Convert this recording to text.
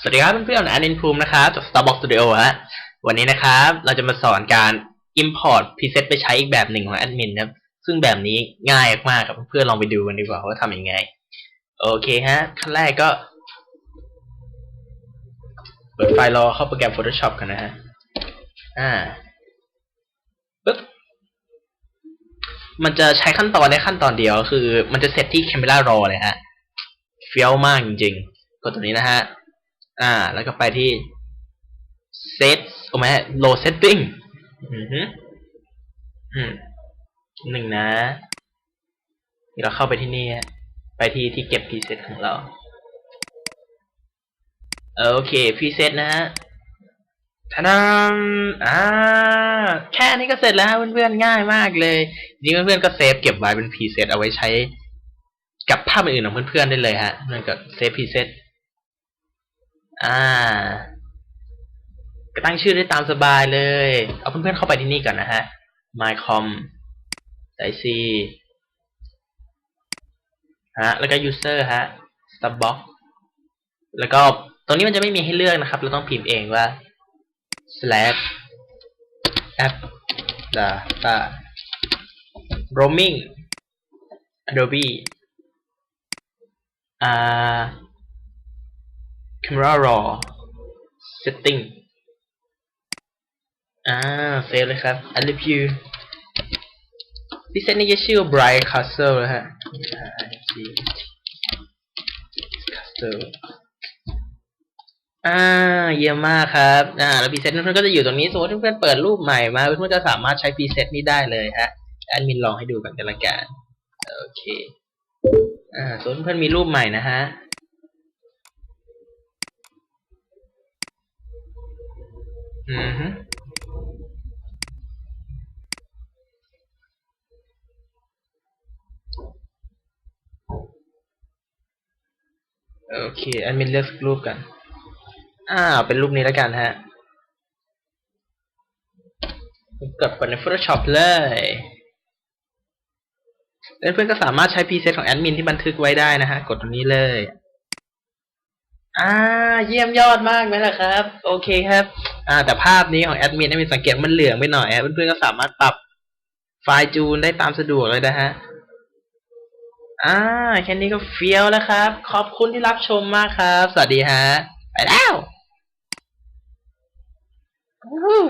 สวัสดีครับเพื่อนๆอันนินภูมินะครับจาก Starbox Studio ฮะ วันนี้นะครับเราจะมาสอนการ Import Preset ไปใช้อีกแบบหนึ่งของแอดมินนะครับ ซึ่งแบบนี้ง่ายมากครับเพื่อนๆลองไปดูกันดีกว่าว่าทำยังไง โอเคฮะ ขั้นแรกก็ เปิดไฟล์รอเข้าโปรแกรม Photoshop กันนะฮะ อ่าปึ๊บมันจะใช้ขั้นตอนในขั้นตอนเดียว คือ มันจะเซตที่ Camera Raw เลยฮะ เฟี้ยวมากจริงๆ กดตัวนี้นะฮะ อ่า แล้วก็ไปที่ set โอ้ไม่ low setting อือฮึอืมหนึ่งนะนี่เราเข้าไปที่นี่ไปที่ที่เก็บ preset ของเรา โอเค preset นะฮะทะดามอ่า แค่นี้ก็เสร็จแล้วเพื่อนๆ ง่ายมากเลยจริงๆเพื่อนๆ ก็เซฟเก็บไว้เป็น preset เอาไว้ใช้ กับภาพอื่นๆของเพื่อนๆ ได้เลยฮะนั่นก็เซฟ preset อ่าก็ตั้งชื่อได้ตามสบายเลย เอาเพื่อนๆเข้าไปที่นี่ก่อนนะฮะ mycom ไอซีฮะ แล้วก็ user ฮะ starbox แล้วก็ตรงนี้มันจะไม่มีให้เลือกนะครับ เราต้องพิมพ์เองว่า slash app data roaming adobe อ่า camera raw setting อ่าเซฟเลยครับ I love you พิเศษนี่จะชื่อ Bright Castle นะฮะ Castle อ่าเยี่ยมมากครับอ่าแล้วพรีเซตเพื่อนก็จะอยู่ตรงนี้สมมติเพื่อนเปิดรูปใหม่มา เพื่อนก็สามารถใช้พรีเซตนี้ได้เลยฮะแอดมินลองให้ดูกันกันละกันโอเคอ่าสมมติเพื่อนมีรูปใหม่นะฮะ โอเคแอดมินเลือกรูปกัน อ่า เป็นรูปนี้แล้วกันฮะกดเปิดใน Photoshop เลยเพื่อนๆก็สามารถใช้พรีเซตของแอดมินที่บันทึกไว้ได้นะฮะ กดตรงนี้เลย อ่า เยี่ยมยอดมากไหมล่ะครับ โอเคครับ อ่า แต่ภาพนี้ของแอดมินแอดมินสังเกตมันเหลืองไปหน่อยฮะเพื่อนๆก็สามารถปรับไฟล์จูนได้ตามสะดวกเลยนะฮะอ่าแค่นี้ก็เฟี้ยวแล้วครับ ขอบคุณที่รับชมมากครับ สวัสดีฮะ ไปแล้ว Woo!